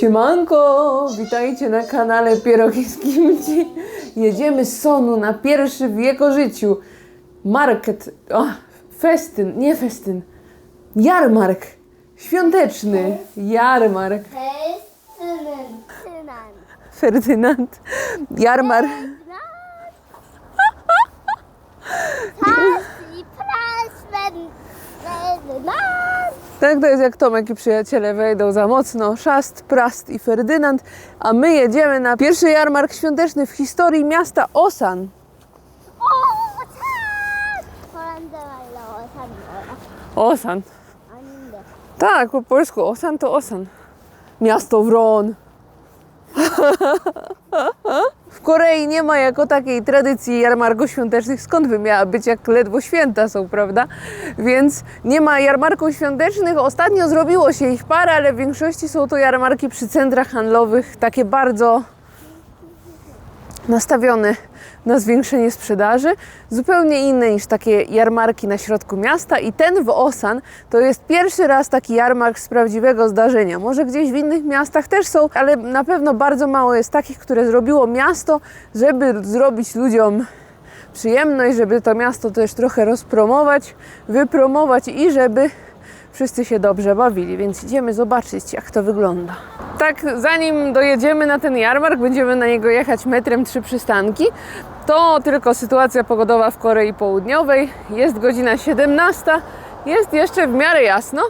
Siemanko, witajcie na kanale Pierogi z Kimchi. Jedziemy z Sonu na pierwszy w jego życiu market, o, festyn, nie festyn, jarmark świąteczny, jarmark. Ferdynand. Jarmark. Ferdynand. Tak to jest jak Tomek i przyjaciele wejdą za mocno, Szast, Prast i Ferdynand, a my jedziemy na pierwszy jarmark świąteczny w historii miasta Osan. Osan. Tak, po polsku Osan to Osan. Miasto Wron. W Korei nie ma jako takiej tradycji jarmarków świątecznych, skąd by miała być, jak ledwo święta są, prawda? Więc nie ma jarmarków świątecznych. Ostatnio zrobiło się ich parę, ale w większości są to jarmarki przy centrach handlowych, takie bardzo nastawione na zwiększenie sprzedaży, zupełnie inne niż takie jarmarki na środku miasta i ten w Osan to jest pierwszy raz taki jarmark z prawdziwego zdarzenia. Może gdzieś w innych miastach też są, ale na pewno bardzo mało jest takich, które zrobiło miasto, żeby zrobić ludziom przyjemność, żeby to miasto też trochę rozpromować, wypromować i żeby wszyscy się dobrze bawili, więc idziemy zobaczyć, jak to wygląda. Tak, zanim dojedziemy na ten jarmark, będziemy na niego jechać metrem trzy przystanki. To tylko sytuacja pogodowa w Korei Południowej. Jest godzina 17, jest jeszcze w miarę jasno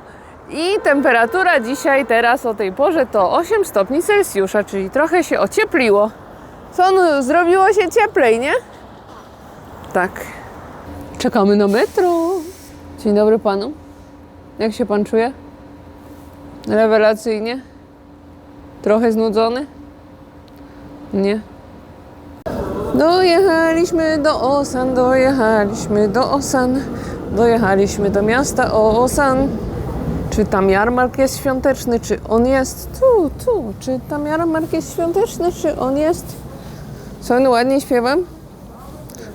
i temperatura dzisiaj, teraz o tej porze to 8 stopni Celsjusza, czyli trochę się ociepliło. Co, no, zrobiło się cieplej, nie? Tak. Czekamy na metro. Dzień dobry panu. Jak się pan czuje? Rewelacyjnie? Trochę znudzony? Nie. Dojechaliśmy do Osan, dojechaliśmy do Osan, dojechaliśmy do miasta Osan. Czy tam jarmark jest świąteczny? Czy on jest tu, tu? Czy tam jarmark jest świąteczny? Czy on jest? Co, no ładnie śpiewam?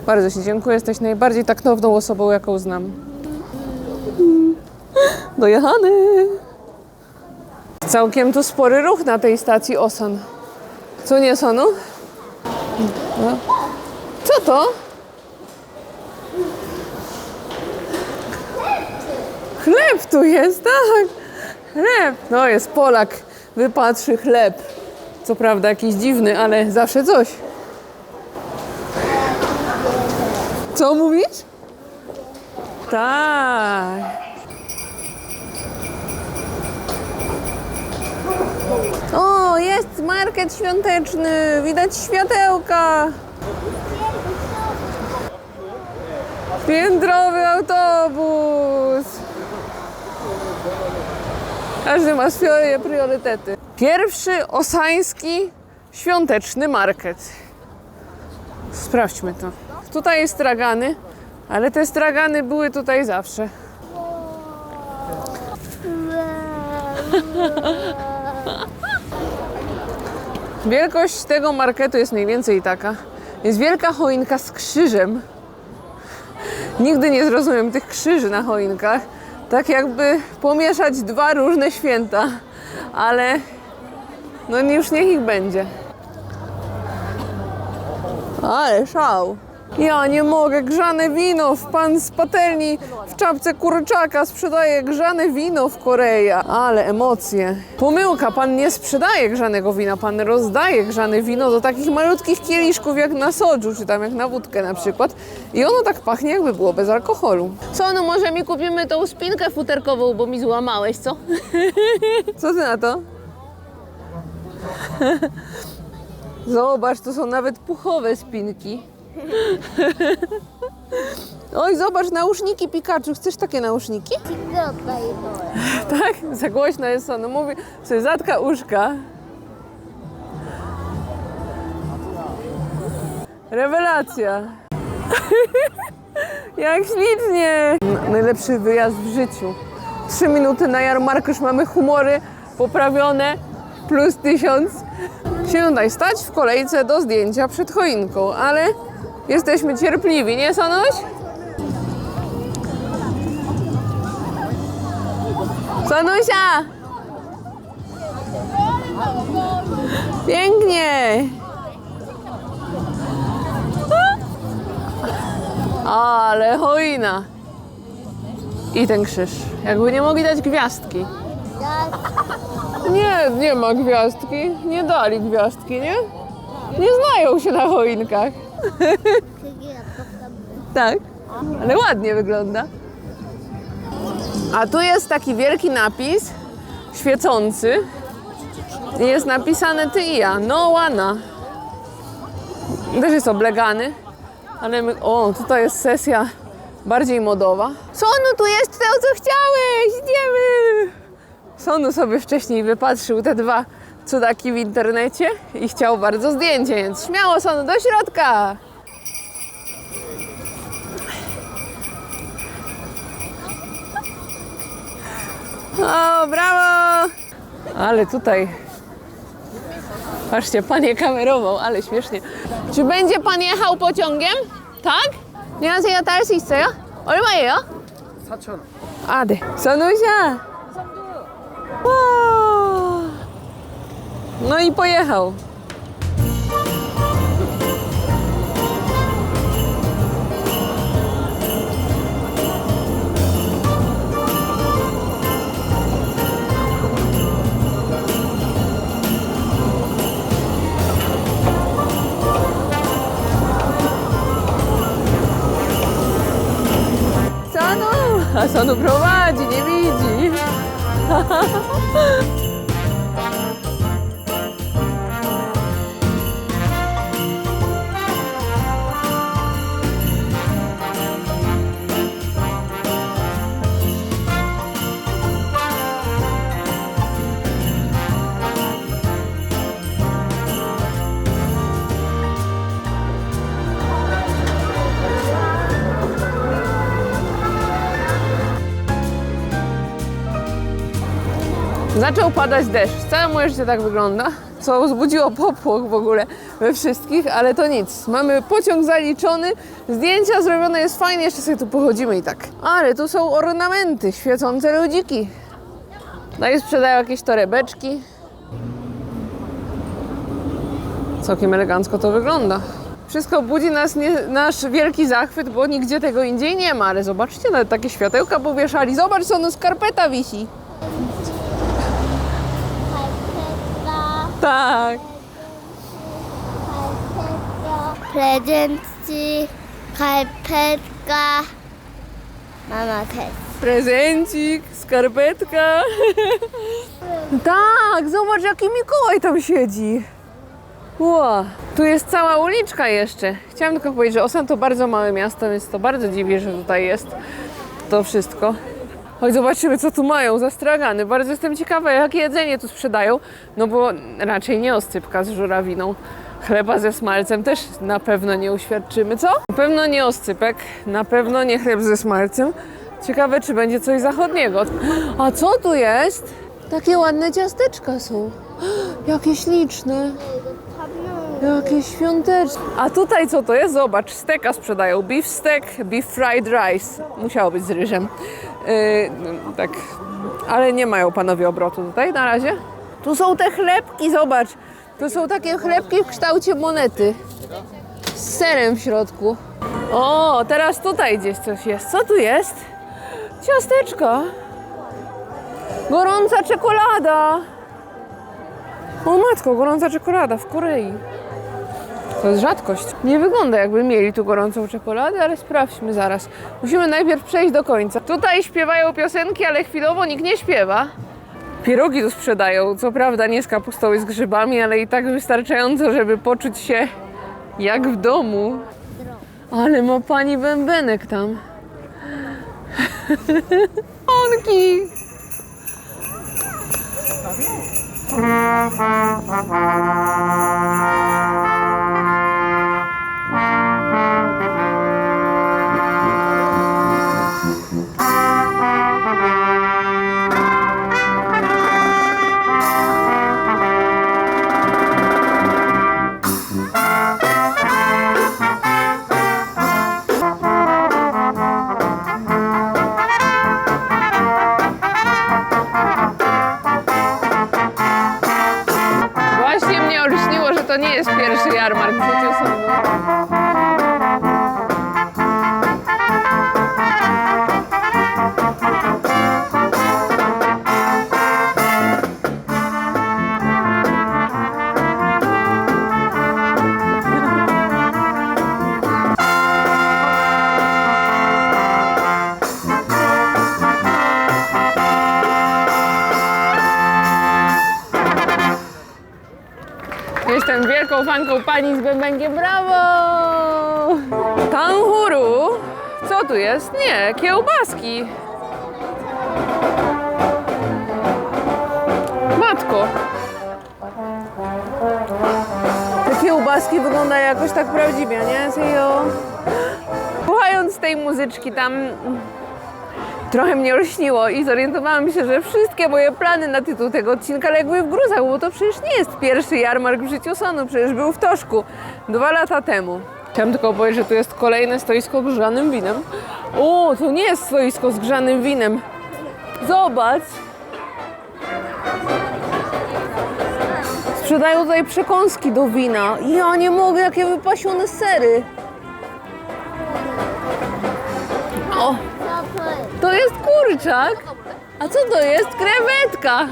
Bardzo Ci dziękuję, jesteś najbardziej taktowną osobą, jaką znam. Dojechany! Całkiem tu spory ruch na tej stacji Osan. Co nie, Sonu? No. Co to? Chleb tu jest, tak. Chleb. No jest Polak, wypatrzy chleb. Co prawda jakiś dziwny, ale zawsze coś. Co mówisz? Tak. O, jest market świąteczny, widać światełka. Piętrowy autobus. Każdy ma swoje priorytety. Pierwszy osański świąteczny market. Sprawdźmy to. Tutaj jest stragany, ale te stragany były tutaj zawsze. Wielkość tego marketu jest mniej więcej taka. Jest wielka choinka z krzyżem. Nigdy nie zrozumiem tych krzyży na choinkach. Tak jakby pomieszać dwa różne święta. Ale no już niech ich będzie. Ale szał. Ja nie mogę, grzane wino. Pan z patelni w czapce kurczaka sprzedaje grzane wino w Korei. Ale emocje. Pomyłka, pan nie sprzedaje grzanego wina, pan rozdaje grzane wino do takich malutkich kieliszków jak na sodżu, czy tam jak na wódkę na przykład. I ono tak pachnie, jakby było bez alkoholu. Co, no może mi kupimy tą spinkę futerkową, bo mi złamałeś, co? Co ty na to? Zobacz, to są nawet puchowe spinki. Oj, zobacz, nauszniki Pikachu. Chcesz takie nauszniki? Tak? Za głośno jest ono. Mówi sobie zatka uszka. Rewelacja. Jak ślicznie. Najlepszy wyjazd w życiu. Trzy minuty na jarmarkusz, mamy humory poprawione, plus tysiąc. Siadaj, stać w kolejce do zdjęcia przed choinką, ale jesteśmy cierpliwi, nie Sanuś? Sanusia! Pięknie! Ale hojna! I ten krzyż. Jakby nie mogli dać gwiazdki. Nie, nie ma gwiazdki. Nie dali gwiazdki, nie? Nie znają się na choinkach. Tak, ale ładnie wygląda. A tu jest taki wielki napis świecący. I jest napisane ty i ja, no łana. Też jest oblegany, ale my... o, tutaj jest sesja bardziej modowa. Sonu, tu jest to, co chciałeś, idziemy! Sonu sobie wcześniej wypatrzył te dwa cudaki w internecie i chciał bardzo zdjęcie, więc śmiało Sonu, do środka! O, brawo! Ale tutaj. Patrzcie, pan je kamerował, ale śmiesznie. Czy będzie pan jechał pociągiem? Tak? 안녕하세요, 탈 수 있어요? 얼마예요? 4천 아, 네. 선우sia! No i pojechał. Sonu! A Sonu prowadzi, nie widzi. Zaczął padać deszcz. Całe moje życie tak wygląda, co wzbudziło popłoch w ogóle we wszystkich, ale to nic. Mamy pociąg zaliczony, zdjęcia zrobione jest fajnie, jeszcze sobie tu pochodzimy i tak. Ale tu są ornamenty, świecące ludziki. No i sprzedają jakieś torebeczki. Całkiem elegancko to wygląda. Wszystko budzi nas nie, nasz wielki zachwyt, bo nigdzie tego indziej nie ma. Ale zobaczcie, nawet takie światełka powieszali. Zobacz, co no skarpeta wisi. Tak. Prezencik, karpetka. Mama też. Prezencik, skarpetka. Tak, zobacz jaki Mikołaj tam siedzi. Ło, tu jest cała uliczka jeszcze. Chciałam tylko powiedzieć, że Osan to bardzo małe miasto, więc to bardzo dziwi, że tutaj jest to wszystko. Chodź zobaczymy, co tu mają za stragany. Bardzo jestem ciekawa, jakie jedzenie tu sprzedają. No bo raczej nie oscypka z żurawiną. Chleba ze smalcem też na pewno nie uświadczymy, co? Na pewno nie oscypek, na pewno nie chleb ze smalcem. Ciekawe, czy będzie coś zachodniego. A co tu jest? Takie ładne ciasteczka są. Jakie śliczne. Jakie świąteczne. A tutaj co to jest? Zobacz, steka sprzedają. Beef steak, beef fried rice. Musiało być z ryżem. No, tak, ale nie mają panowie obrotu tutaj na razie. Tu są te chlebki, zobacz. Tu są takie chlebki w kształcie monety. Z serem w środku. O, teraz tutaj gdzieś coś jest. Co tu jest? Ciasteczka. Gorąca czekolada. O matko, gorąca czekolada w Korei. To jest rzadkość. Nie wygląda jakby mieli tu gorącą czekoladę, ale sprawdźmy zaraz. Musimy najpierw przejść do końca. Tutaj śpiewają piosenki, ale chwilowo nikt nie śpiewa. Pierogi tu sprzedają, co prawda nie z kapustą i z grzybami, ale i tak wystarczająco, żeby poczuć się jak w domu. Ale ma pani bębenek tam. Onki! pani z bębenkiem. Brawo! Tanhuru. Co tu jest? Nie, kiełbaski. Matko. Te kiełbaski wyglądają jakoś tak prawdziwie, nie? Słuchając tej muzyczki tam trochę mnie rośniło i zorientowałam się, że wszystkie moje plany na tytuł tego odcinka legły w gruzach, bo to przecież nie jest pierwszy jarmark w życiu Sonu, przecież był w Toszku dwa lata temu. Chciałam tylko powiedzieć, że tu jest kolejne stoisko z grzanym winem. O, to nie jest stoisko z grzanym winem. Zobacz. Sprzedają tutaj przekąski do wina. Ja nie mogę, jakie wypasione sery. O, kurczak. A co to jest? Krewetka.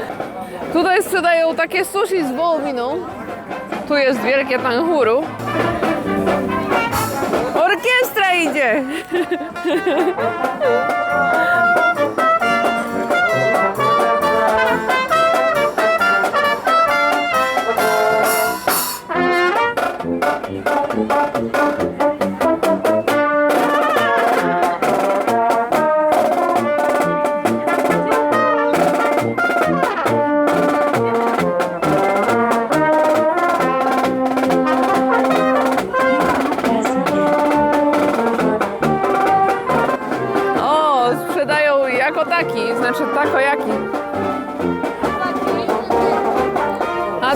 Tutaj sprzedają takie sushi z wołowiną. Tu jest wielkie tanhuru. Orkiestra idzie.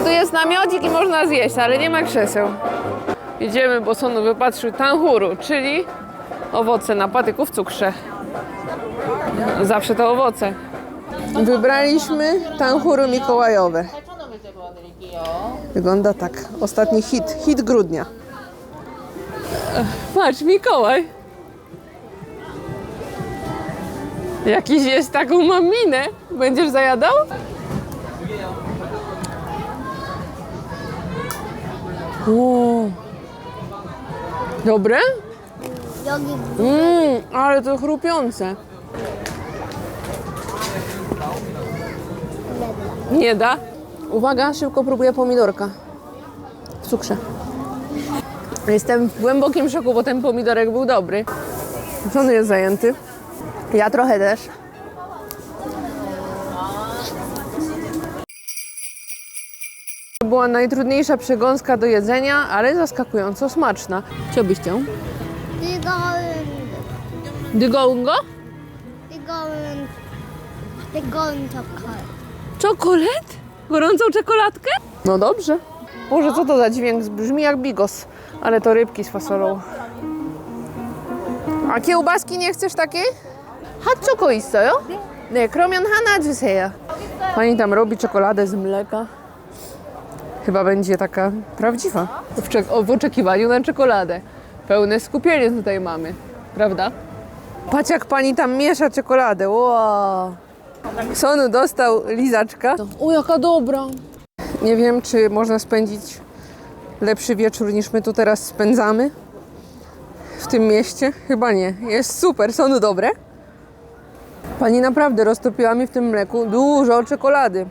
tu jest namiocik i można zjeść, ale nie ma krzeseł. Idziemy, bo Sonu wypatrzył tanhuru, czyli owoce na patyku w cukrze. Zawsze to owoce. Wybraliśmy tanhuru mikołajowe. Wygląda tak. Ostatni hit, hit grudnia. Patrz, Mikołaj. Jakiś jest taką mam minę. Będziesz zajadał? O. Dobre? Mmm, ale to chrupiące. Nie da. Uwaga, szybko próbuję pomidorka. W cukrze. Jestem w głębokim szoku, bo ten pomidorek był dobry. Żony jest zajęty. Ja trochę też. była najtrudniejsza przegąska do jedzenia, ale zaskakująco smaczna. Co byś chciał? Dygołungo? Dygołun czekolad. Czekolad? Gorącą czekoladkę? No dobrze. Boże, co to za dźwięk? Brzmi jak bigos, ale to rybki z fasolą. A kiełbaski nie chcesz takiej? Hatsoko istojo? Nie, kromion hana Pani tam robi czekoladę z mleka. Chyba będzie taka prawdziwa. W, cze- w oczekiwaniu na czekoladę. Pełne skupienie tutaj mamy, prawda? Patrz jak pani tam miesza czekoladę. Wow. Sonu dostał lizaczka. O, jaka dobra. Nie wiem, czy można spędzić lepszy wieczór niż my tu teraz spędzamy w tym mieście. Chyba nie. Jest super. Sonu dobre. Pani naprawdę roztopiła mi w tym mleku dużo czekolady.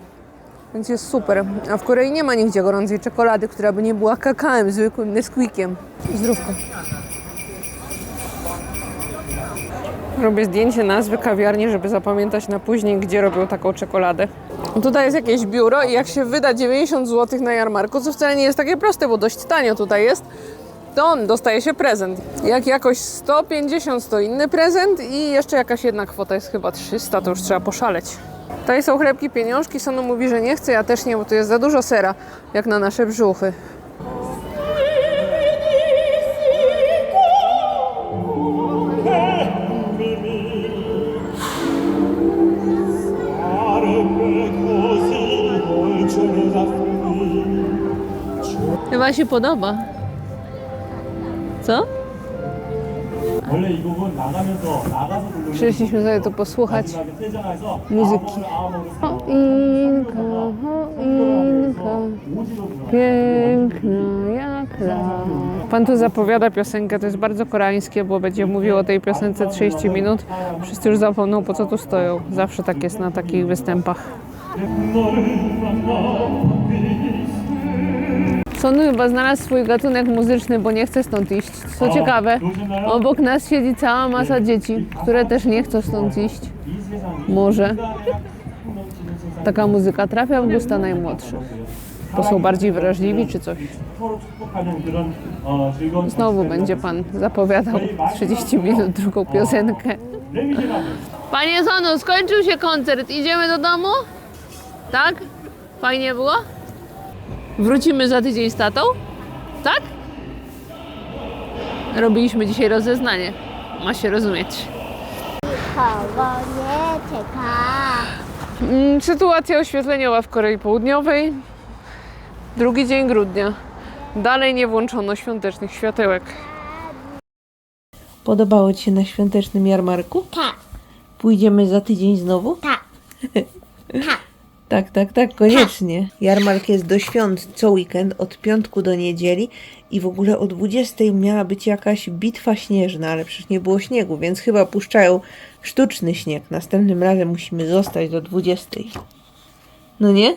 Więc jest super. A w Korei nie ma nigdzie gorącej czekolady, która by nie była kakałem, zwykłym Nesquikiem. Zdrówko. Robię zdjęcie nazwy kawiarni, żeby zapamiętać na później, gdzie robią taką czekoladę. Tutaj jest jakieś biuro i jak się wyda 90 zł na jarmarku, co wcale nie jest takie proste, bo dość tanio tutaj jest, to on dostaje się prezent. Jak jakoś 150 to inny prezent i jeszcze jakaś jedna kwota jest chyba 300, to już trzeba poszaleć. Tutaj są chlebki, pieniążki, Sono mówi, że nie chce, ja też nie, bo tu jest za dużo sera, jak na nasze brzuchy. Chyba się podoba. Co? Przyszliśmy sobie tu posłuchać muzyki. O Inko, o piękna jak las. Pan tu zapowiada piosenkę, to jest bardzo koreańskie, bo będzie mówił o tej piosence 30 minut. Wszyscy już zapomną, po co tu stoją. Zawsze tak jest na takich występach. Son chyba znalazł swój gatunek muzyczny, bo nie chce stąd iść. Co ciekawe, obok nas siedzi cała masa dzieci, które też nie chcą stąd iść. Może taka muzyka trafia w gusta najmłodszych, bo są bardziej wrażliwi czy coś. Znowu będzie pan zapowiadał 30 minut drugą piosenkę. Panie Sonu, skończył się koncert, idziemy do domu? Tak? Fajnie było? Wrócimy za tydzień z tatą? Tak? Robiliśmy dzisiaj rozeznanie. Ma się rozumieć. Powolnie czeka. Mm, sytuacja oświetleniowa w Korei Południowej. Drugi dzień grudnia. Dalej nie włączono świątecznych światełek. Podobało Ci się na świątecznym jarmarku? Tak. Pójdziemy za tydzień znowu? Tak. tak. Tak, tak, tak, koniecznie. Jarmark jest do świąt co weekend, od piątku do niedzieli i w ogóle o 20 miała być jakaś bitwa śnieżna, ale przecież nie było śniegu, więc chyba puszczają sztuczny śnieg. Następnym razem musimy zostać do 20. No nie?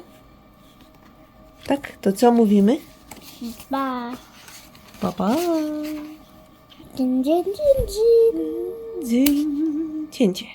Tak, to co mówimy? Pa. Pa, pa. Dzień, dzień, dzień, dzień. Dzień. Cięcie.